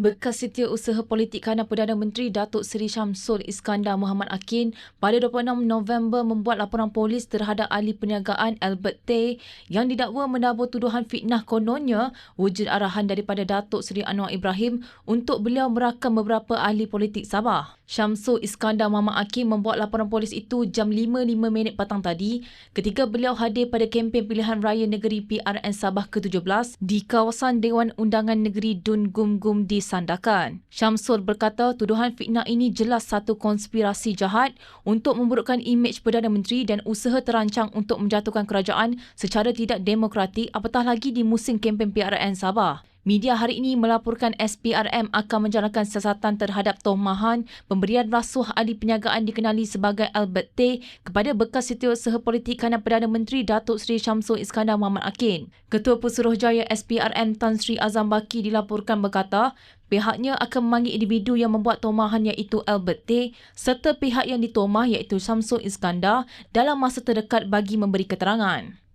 Bekas Setiausaha Politik Kanan Perdana Menteri Datuk Seri Syamsul Iskandar Muhammad Akin pada 26 November membuat laporan polis terhadap ahli perniagaan Albert Tay yang didakwa menabur tuduhan fitnah kononnya wujud arahan daripada Datuk Seri Anwar Ibrahim untuk beliau merakam beberapa ahli politik Sabah. Syamsul Iskandar Muhammad Akin membuat laporan polis itu jam 5.05 minit petang tadi ketika beliau hadir pada kempen pilihan raya negeri PRN Sabah ke-17 di kawasan Dewan Undangan Negeri Dun Gum Gum di disandarkan. Syamsul berkata tuduhan fitnah ini jelas satu konspirasi jahat untuk memburukkan imej Perdana Menteri dan usaha terancang untuk menjatuhkan kerajaan secara tidak demokratik apatah lagi di musim kempen PRN Sabah. Media hari ini melaporkan SPRM akan menjalankan siasatan terhadap tomahan pemberian rasuah ahli perniagaan dikenali sebagai Albert Tay kepada bekas setiausaha politik kanan Perdana Menteri Datuk Seri Syamsul Iskandar Muhammad Akin. Ketua Pesuruhjaya SPRM Tan Sri Azam Baki dilaporkan berkata, pihaknya akan memanggil individu yang membuat tomahan iaitu Albert Tay serta pihak yang ditomah iaitu Syamsul Iskandar dalam masa terdekat bagi memberi keterangan.